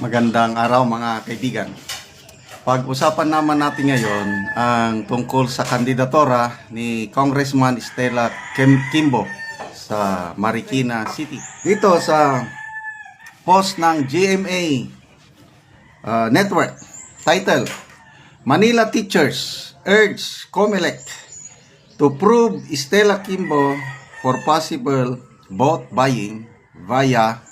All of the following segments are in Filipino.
Magandang araw mga kaibigan. Pag-usapan naman natin ngayon ang tungkol sa kandidatora ni Congressman Estela Kim- Kimbo sa Marikina City. Dito sa post ng GMA uh, Network, title, Manila Teachers Urge COMELEC to prove Estela Kimbo for possible vote buying via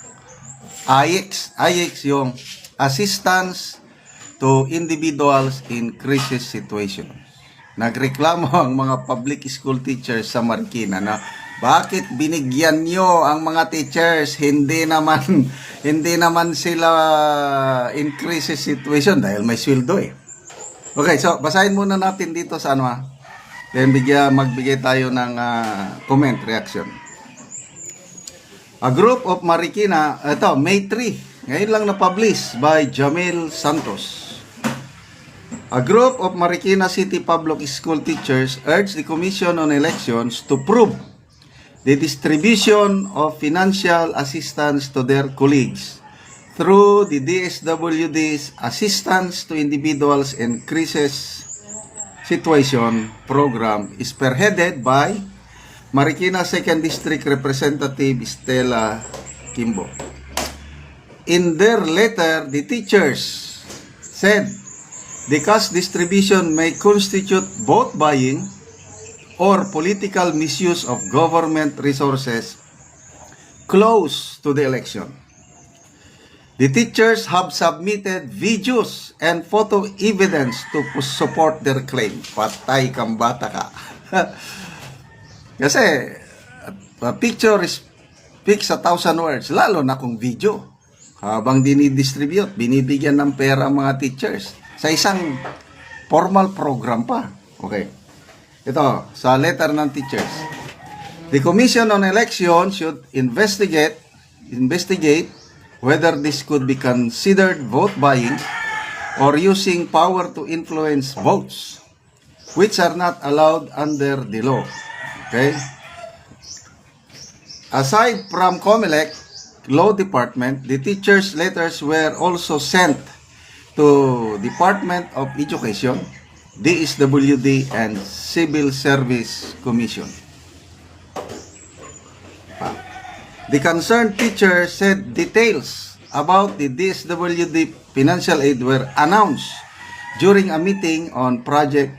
IX. IX yung Assistance to Individuals in Crisis Situations. Nagreklamo ang mga public school teachers sa Marikina na bakit binigyan nyo ang mga teachers hindi naman hindi naman sila in crisis situation dahil may sweldo eh. Okay, so basahin muna natin dito sa ano ah. Then bigyan magbigay tayo ng ah, comment reaction. A group of Marikina, ito, May 3, ngayon lang na-publish by Jamil Santos. A group of Marikina City Public School teachers urged the Commission on Elections to prove the distribution of financial assistance to their colleagues through the DSWD's Assistance to Individuals in Crisis Situation program is spearheaded by Marikina 2nd District Representative Stella Kimbo. In their letter, the teachers said the cash distribution may constitute vote buying or political misuse of government resources close to the election. The teachers have submitted videos and photo evidence to support their claim. Patay kang bata ka. Kasi, a picture is speaks a thousand words, lalo na kung video. Habang dinidistribute, binibigyan ng pera ang mga teachers sa isang formal program pa. Okay. Ito, sa letter ng teachers. The Commission on Election should investigate investigate whether this could be considered vote buying or using power to influence votes which are not allowed under the law. Okay? Aside from COMELEC Law Department, the teachers' letters were also sent to Department of Education, DSWD, and Civil Service Commission. The concerned teacher said details about the DSWD financial aid were announced during a meeting on Project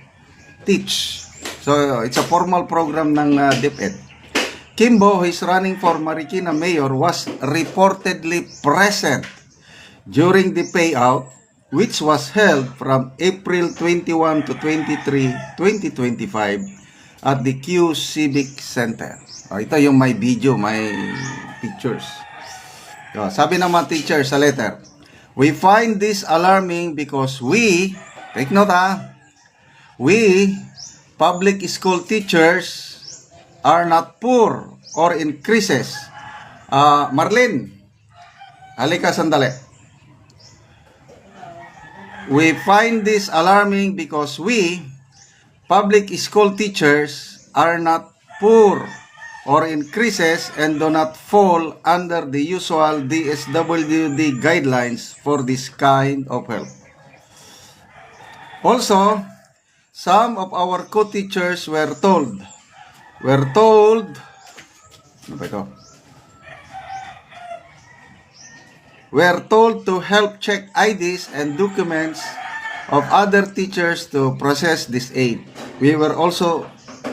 Teach. So, it's a formal program ng uh, DepEd. Kimbo, who is running for Marikina Mayor, was reportedly present during the payout which was held from April 21 to 23, 2025 at the Q Civic Center. Oh, ito yung may video, may pictures. Oh, sabi ng mga teacher sa letter, We find this alarming because we, take note ha, we, public school teachers, are not poor or in crisis. Ah, Marlene, halika sandali. We find this alarming because we, public school teachers, are not poor or in crisis and do not fall under the usual DSWD guidelines for this kind of help. Also, some of our co-teachers were told, were told, ano? Were told to help check IDs and documents of other teachers to process this aid. We were also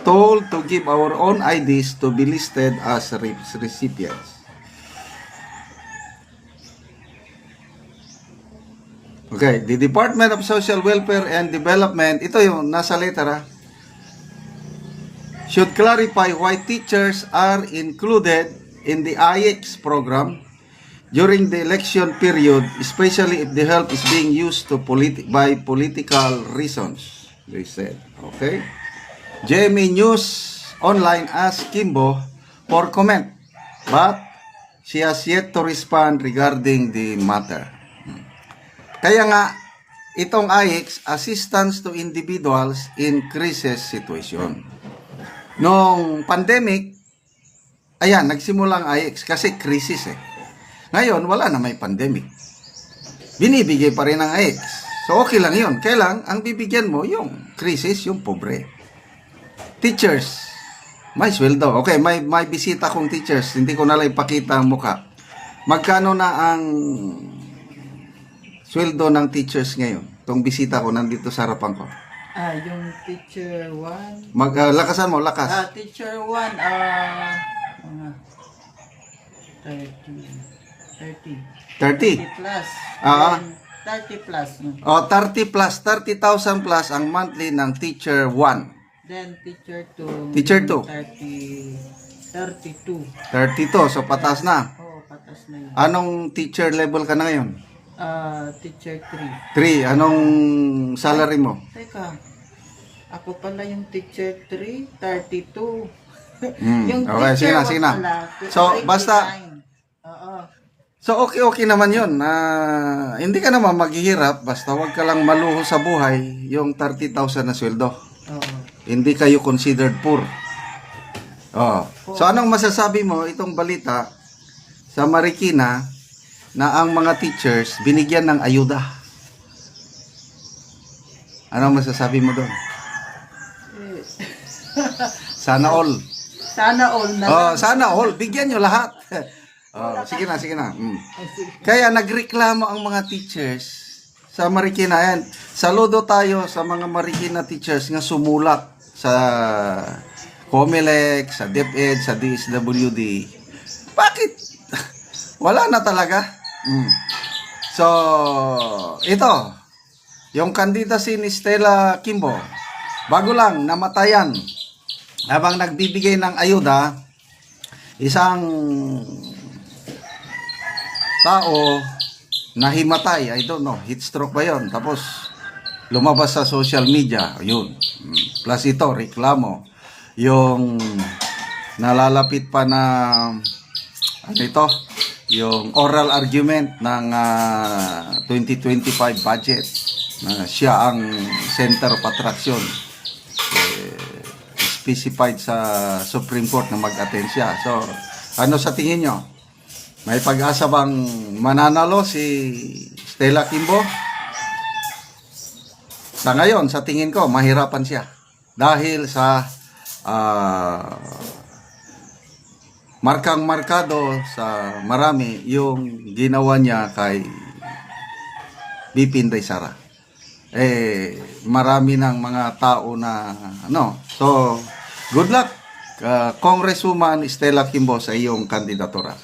told to give our own IDs to be listed as re- recipients. Okay, the Department of Social Welfare and Development, ito yung nasa letter ha, should clarify why teachers are included in the IX program during the election period, especially if the help is being used to politi- by political reasons, they said. Okay? JMA News Online asked Kimbo for comment, but she has yet to respond regarding the matter. Kaya nga, itong IX, Assistance to Individuals in Crisis Situation. Nung pandemic, ayan, nagsimula ang IX kasi crisis eh. Ngayon, wala na may pandemic. binibigay pa rin ng X. So okay lang yun. Kailang ang bibigyan mo yung krisis, yung pobre. Teachers, may sweldo. Okay, may, may bisita kong teachers. Hindi ko na lang ipakita ang mukha. Magkano na ang sweldo ng teachers ngayon? Itong bisita ko nandito sa harapan ko. Ah, yung teacher 1. Mag, ah, lakasan mo, lakas. Ah, teacher 1, ah, mga 30. 30. 30. 30 plus. Ah. Then, 30 plus. no? O, 30 plus, 30,000 plus ang monthly ng teacher 1. Then, teacher 2. Teacher two. 30. 32. 32, so patas na. Oo, patas na yun. Anong teacher level ka na ngayon? Ah, teacher 3. 3. Anong salary mo? Teka, ako pala yung teacher 3, 32. Hmm, yung okay, sige na, sige na. pala, So, basta- 29. Oo. So, okay-okay naman yun. Ah, hindi ka naman maghihirap, basta wag ka lang maluho sa buhay yung 30,000 na sweldo. Oo. Hindi kayo considered poor. Oh. So, anong masasabi mo itong balita sa Marikina na ang mga teachers binigyan ng ayuda? Anong masasabi mo doon? Sana all. Sana all na Oh, sana all. Bigyan nyo lahat. oh, sige na, sige na. Mm. Kaya nagreklamo ang mga teachers sa Marikina. Ayan, saludo tayo sa mga Marikina teachers nga sumulat sa COMELEC, sa DepEd, sa DSWD. Bakit? Wala na talaga. Mm. So, ito, yung candidacy ni Stella Kimbo, bago lang namatayan habang nagbibigay ng ayuda, isang tao nahimatay, I don't know, heat stroke ba yon? Tapos lumabas sa social media, yun. Mm. Plus ito, reklamo. Yung nalalapit pa na ano ito, yung oral argument ng ah, 2025 budget na siya ang center of attraction eh, specified sa Supreme Court na mag-attend siya. So, ano sa tingin nyo? May pag-asa bang mananalo si Stella Kimbo? Sa ngayon, sa tingin ko, mahirapan siya. Dahil sa ah, markang markado sa marami yung ginawa niya kay Bipinday Sara. Eh, marami ng mga tao na ano. So, good luck, ah, Congresswoman Stella Kimbo sa iyong kandidatura.